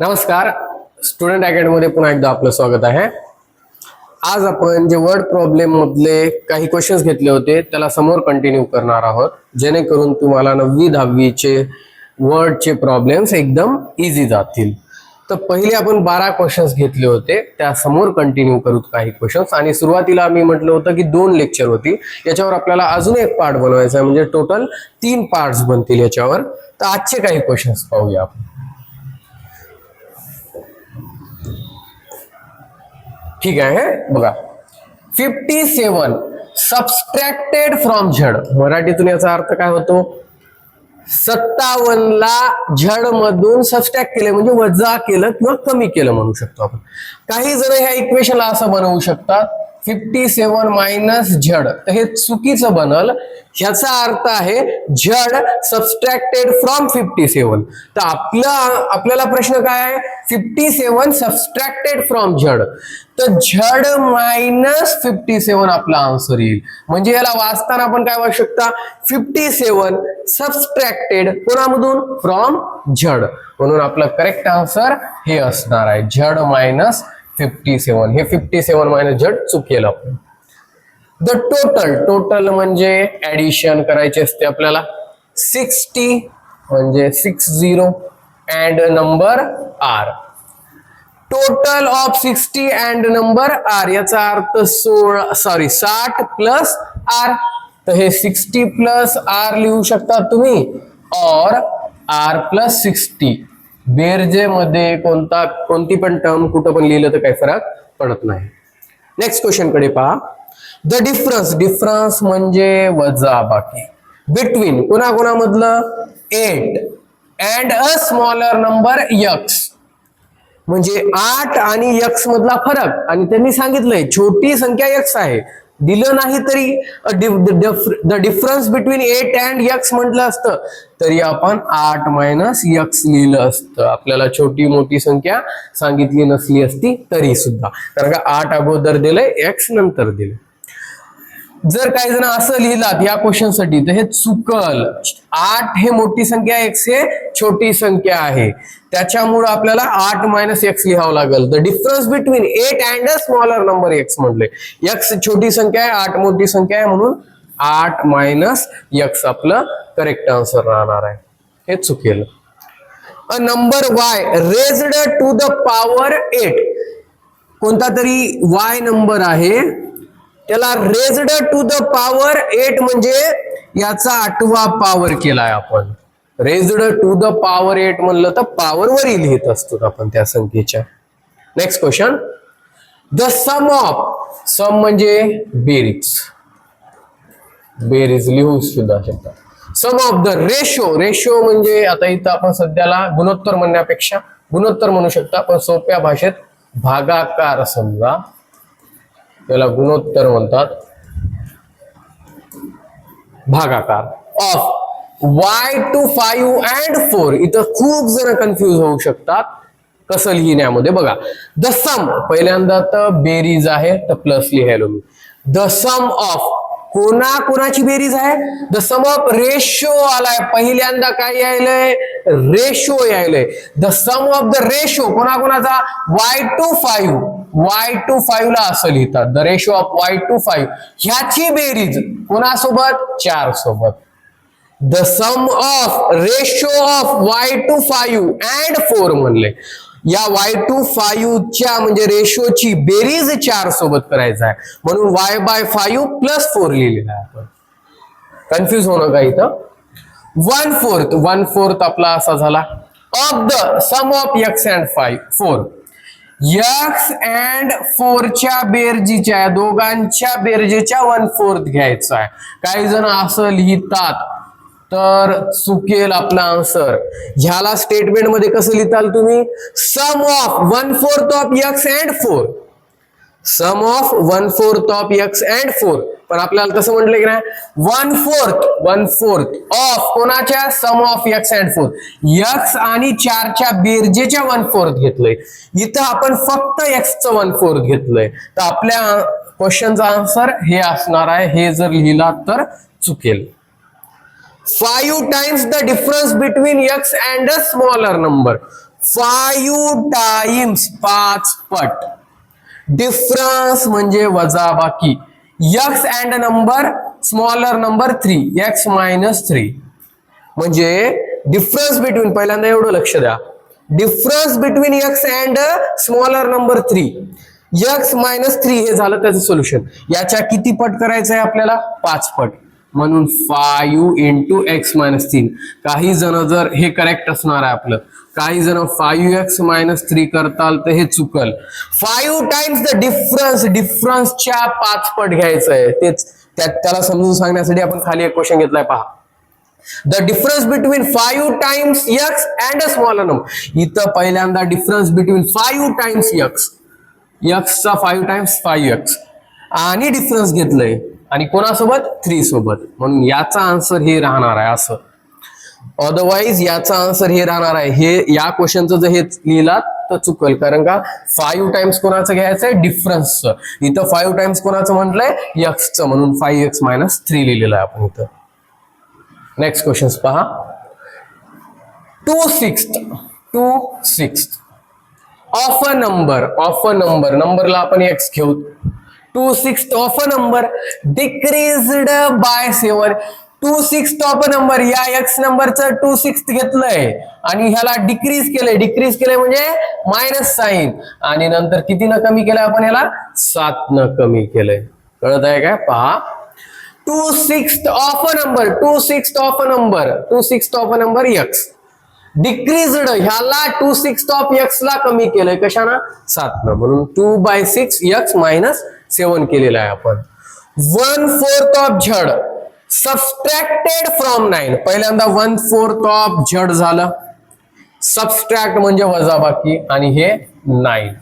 नमस्कार. स्टुडंट अकॅडमीमध्ये पुन्हा एकदा आपलं स्वागत आहे. आज आपण जे वर्ड प्रॉब्लेम मधले काही क्वेश्चन्स घेतले होते त्याला समोर कंटिन्यू करणार आहोत. जेणेकरून तुम्हाला नववी दहावीचे वर्डचे प्रॉब्लेम्स एकदम इझी जातील. तर पहिले आपण बारा क्वेश्चन्स घेतले होते त्या समोर कंटिन्यू करू काही क्वेश्चन्स आणि सुरुवातीला मी म्हटलं होतं की दोन लेक्चर होती. याच्यावर आपल्याला अजून एक पार्ट बनवायचा आहे म्हणजे टोटल तीन पार्ट्स बनतील याच्यावर. तर आजचे काही क्वेश्चन्स पाहूया आपण. ठीक आहे बघा. फिफ्टी सेवन सबस्ट्रॅक्टेड फ्रॉम झड. मराठीतून याचा अर्थ काय होतो? सत्तावन्नला झड मधून सबस्ट्रॅक्ट केले म्हणजे वजा केलं किंवा कमी केलं म्हणू शकतो आपण. काही जण ह्या इक्वेशनला असं बनवू शकतात. फिफ्टी सेवन मायनस झड तर हे चुकीचं बनल. ह्याचा अर्थ आहे झड सबस्ट्रॅक्टेड फ्रॉम फिफ्टी सेवन तर आपला आपल्याला प्रश्न काय आहे? फिफ्टी सेवन सबस्ट्रॅक्टेड फ्रॉम झड तर झड मायनस फिफ्टी सेवन आपला आन्सर येईल. म्हणजे याला वाचताना आपण काय वाचू शकता? Fifty seven सबस्ट्रॅक्टेड कोणामधून? फ्रॉम झड म्हणून आपलं करेक्ट आन्सर हे असणार आहे. झड मायनस फिफ्टी सेवन हे फिफ्टी सेवन मायनस झड चुकेल आपण. द टोटल टोटल म्हणजे ऍडिशन करायचे असते आपल्याला. सिक्स्टी म्हणजे six zero and number are total of sixty and number are याचा अर्थ सोळा सॉरी साठ प्लस आर तर हे सिक्स्टी प्लस आर लिहू शकता तुम्ही. और आर प्लस सिक्स्टी बेरजे मध्ये कोणता कोणती पण टर्म कुठं पण लिहिलं तर काही फरक पडत नाही. नेक्स्ट क्वेश्चनकडे पहा. द डिफरन्स डिफरन्स म्हणजे वजा बाकी. Between कोणाकोणामधलं? Eight and a smaller number x म्हणजे आठ आणि यक्स मधला फरक. आणि त्यांनी सांगितलंय छोटी संख्या यक्स आहे. दिलं नाही तरी the difference between eight and x म्हटलं असतं तरी आपण आठ मायनस यक्स लिहिलं असतं. आपल्याला छोटी मोठी संख्या सांगितली नसली असती तरी सुद्धा कारण का आठ अगोदर दिलंय एक्स नंतर दिलंय. जर काही जण असं लिहिलात या क्वेश्चनसाठी तर हे चुकल. आठ हे मोठी संख्या एक्स हे छोटी संख्या आहे. त्याच्यामुळे आपल्याला आठ मायनस एक्स लिहावं लागेल. The difference between eight and a smaller number x म्हटले. एक्स छोटी संख्या आहे आठ मोठी संख्या आहे म्हणून आठ मायनस एक्स आपलं करेक्ट आन्सर राहणार आहे. हे चुकेल. A number y raised to the power eight कोणता तरी वाय नंबर आहे? त्याला raised to the power eight म्हणजे याचा आठवा पॉवर केलाय आपण. Raised to the power eight म्हणलं तर पॉवर वरी लिहित असतो आपण त्या संख्येच्या. Next question the sum of sum म्हणजे बेरीज. बेरीज लिहू सुद्धा शकतात. Sum of the ratio ratio म्हणजे आता इथं आपण सध्याला गुणोत्तर म्हणण्यापेक्षा गुणोत्तर म्हणू शकता पण सोप्या भाषेत भागाकार समजा. त्याला गुणोत्तर म्हणतात. भागाकार. Of y to five and four इथं खूप जण कन्फ्युज होऊ शकतात. कसं लिहिण्यामध्ये बघा. द सम पहिल्यांदा तर बेरीज आहे तर प्लस लिहायलो मी. द सम ऑफ कोणा कोणाची बेरीज आहे? द सम ऑफ रेशो आलाय. पहिल्यांदा काय यायलंय? Ratio यायलंय. The sum of the ratio कोणाकोणाचा? Y to five y to five ला असं लिहितात. The ratio of y to five ह्याची बेरीज कोणासोबत? चार सोबत the sum of ratio of y to five and four म्हणले. या वाय टू फाईव्हच्या म्हणजे रेशोची बेरीज चार सोबत करायचा आहे. म्हणून y by five plus four लिहिलेला आहे आपण. कन्फ्युज होणं का इथं. वन फोर्थ वन फोर्थ आपला असा झाला. Of the sum of x and five four x and फोरच्या बेरजीच्या आहे दोघांच्या बेरजेच्या वन फोर्थ घ्यायचा आहे. काही जण असं लिहितात तर चुकेल आपला आन्सर ह्याला स्टेटमेंटमध्ये कसं लिहिताल तुम्ही? Sum of one fourth of x and four sum of one fourth of x and four पण आपल्याला कसं म्हटलं की नाही one fourth one fourth of कोणाच्या? Sum of x and four x आणि चारच्या बेरजेच्या वन फोर्थ घेतलंय. इथं आपण फक्त एक्सचं वन फोर्थ घेतलंय. तर आपल्या क्वेश्चनचा आन्सर हे असणार आहे. हे जर लिहिला तर चुकेल. Five times the difference between x and a smaller number five times पाच पट. डिफरन्स म्हणजे वजाबाकी. X and number smaller number three x minus three म्हणजे डिफरन्स बिटवीन पहिल्यांदा एवढं लक्ष द्या. Difference between x and smaller number three x minus three हे झालं त्याचं सोल्युशन याच्या किती पट करायचं आहे आपल्याला? पाच पट. म्हणून फायू इंटू एक्स मायनस तीन. काही जण जर हे करेक्ट असणार आहे आपलं. काही जण फायू एक्स मायनस थ्री करताल तर हे चुकल. फायू टाइम्स द डिफरन्स डिफरन्सच्या पाच पट घ्यायचं आहे तेच त्यात त्याला समजून सांगण्यासाठी आपण खाली एक क्वेश्चन घेतलाय पहा. The difference between five times x and a small number इथं पहिल्यांदा difference between five times x यक्सचा five times five x आणि डिफरन्स घेतलंय. आणि कोणासोबत? थ्री सोबत म्हणून याचा आन्सर हे राहणार आहे असं. अदरवाईज याचा आन्सर हे राहणार आहे. हे या क्वेश्चनचं जर हे लिहिलात तर चुकल. कारण का? फाईव्ह टाइम्स कोणाचं घ्यायचंय? डिफरन्सचं इथं फाईव्ह टाइम्स कोणाचं म्हटलंय? यक्सचं म्हणून फाईव्ह एक्स मायनस थ्री लिहिलेलं आहे आपण इथं. नेक्स्ट क्वेश्चन पहा. Two six two six of a number of a number नंबरला आपण एक्स घेऊ. Two six of a number decreased by seven two six of a number या एक्स नंबरचं टू सिक्स घेतलंय. आणि ह्याला डिक्रीज केलंय. डिक्रीज केलंय म्हणजे मायनस साईन आणि नंतर किती न कमी केलंय आपण ह्याला? सात न कमी केलंय. कळत आहे काय पहा. Two six of a number two six of a number two six of a number x decreased ह्याला टू सिक्स ऑफ एक्स ला कमी केलंय. कशाना? सातनं. म्हणून two by six x minus seven केलेलं आहे आपण. One fourth of z. Subtracted from nine पहिल्यांदा वन फोर्थ ऑफ झड झालं. सबस्ट्रॅक्ट म्हणजे वजाबाकी आणि हे नाईन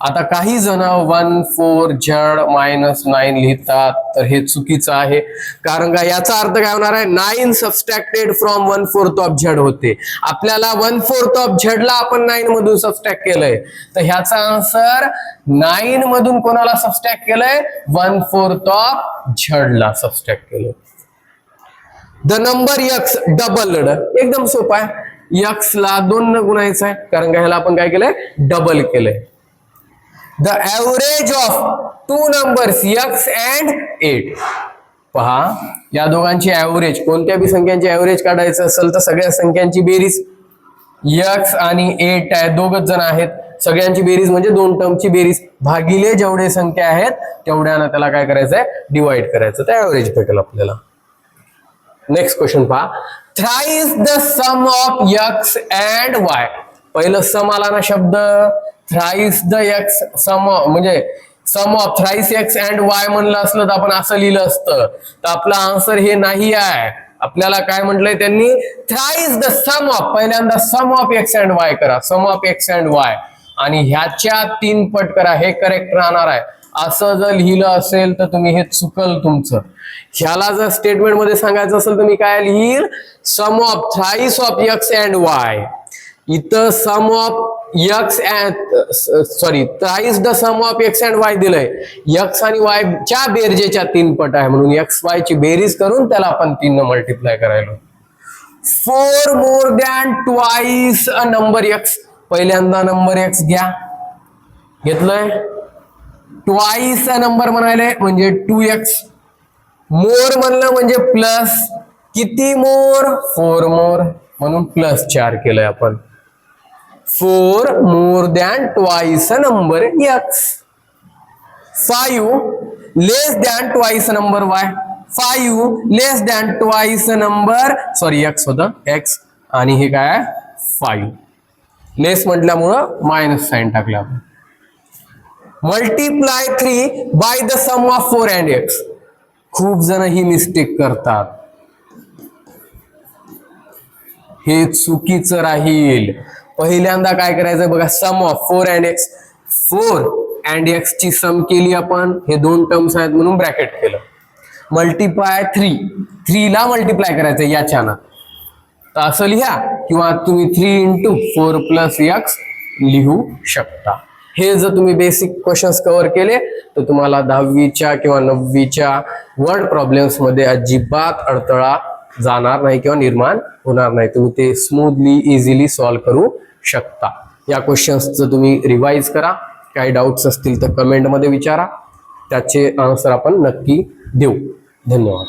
आता काही जण one four z minus nine लिहितात तर हे चुकीचं आहे. कारण का याचा अर्थ काय होणार आहे? Nine subtracted from one fourth of z होते. आपल्याला वन फोर्थ ऑफ झडला आपण नाईन मधून सबस्ट्रॅक्ट केलंय. तर ह्याचा आन्सर नाईन मधून कोणाला सबस्ट्रॅक्ट केलंय? वन फोर्थ ऑफ झडला सबस्ट्रॅक्ट केलंय. द नंबर यक्स डबल एकदम सोपा आहे. यक्सला दोन न गुणायचं आहे. कारण का ह्याला आपण काय केलंय? डबल केलंय. The average of two numbers x and eight पहा या दोघांची ऍव्हरेज कोणत्या बी संख्यांची ऍव्हरेज काढायचं असेल तर सगळ्या संख्यांची बेरीज यक्स आणि एट आहे दोघच जण आहेत. सगळ्यांची बेरीज म्हणजे दोन टर्मची बेरीज. भागिले जेवढे संख्या आहेत तेवढ्यानं त्याला काय करायचंय? डिवाइड करायचं. ते ऍव्हरेज भेटेल आपल्याला. नेक्स्ट क्वेश्चन पहा. Thrice the sum of x and y पहिलं सम आला ना शब्द? थ्राईस द एक्स सम म्हणजे sum of thrice x and y म्हणलं असलं तर आपण असं लिहिलं असतं. तर आपला आन्सर हे नाही आहे. आपल्याला काय म्हटलंय त्यांनी? थ्राईस द सम ऑफ पहिल्यांदा sum of x and y करा. Sum of x and y आणि ह्याच्या तीन पट करा. हे करेक्ट राहणार आहे. असं जर लिहिलं असेल तर तुम्ही हे चुकल तुमचं. ह्याला जर स्टेटमेंटमध्ये सांगायचं असेल तुम्ही काय लिहिल? Sum of thrice of x and y इथं sum of x sorry thrice the sum of x and y दिलंय. यक्स आणि वाय च्या बेरजेच्या तीन पट आहे म्हणून एक्स वाय ची बेरीज करून त्याला आपण तीन multiply करायलो. Four more than twice a number x पहिल्यांदा नंबर एक्स घ्या. घेतलंय? ट्वाईस अ नंबर म्हणायलाय म्हणजे टू एक्स मोर म्हणलं म्हणजे प्लस किती मोर फोर मोर म्हणून प्लस चार केलंय आपण. Four more than twice number x five less than twice number y five less than twice number sorry x होतं. एक्स आणि हे काय फाईव्ह लेस म्हटल्यामुळं मायनस साईन टाकला आपण. Multiply three by the sum of four and x खूप जण ही mistake करतात. हे चुकीचं राहील. पहिल्यांदा काय करायचं बघा sum of four and x four and x ची सम केली आपण. हे दोन टर्म्स आहेत म्हणून ब्रॅकेट केलं. मल्टिप्लाय थ्री थ्रीला मल्टिप्लाय करायचं याच्यानं. तर असं लिहा किंवा तुम्ही three into four plus x लिहू शकता. हे जर तुम्ही बेसिक क्वेश्चन्स कव्हर केले तर तुम्हाला दहावीच्या किंवा नववीच्या वर्ड प्रॉब्लेम्समध्ये अजिबात अडथळा जाणार नाही किंवा निर्माण होणार नाही. तुम्ही ते स्मूथली इझिली सॉल्व्ह करू शकता. या क्वेश्चन्सचं तुम्ही रिवाईज करा. काही डाऊट्स असतील तर कमेंटमध्ये विचारा. त्याचे आन्सर आपण नक्की देऊ. धन्यवाद.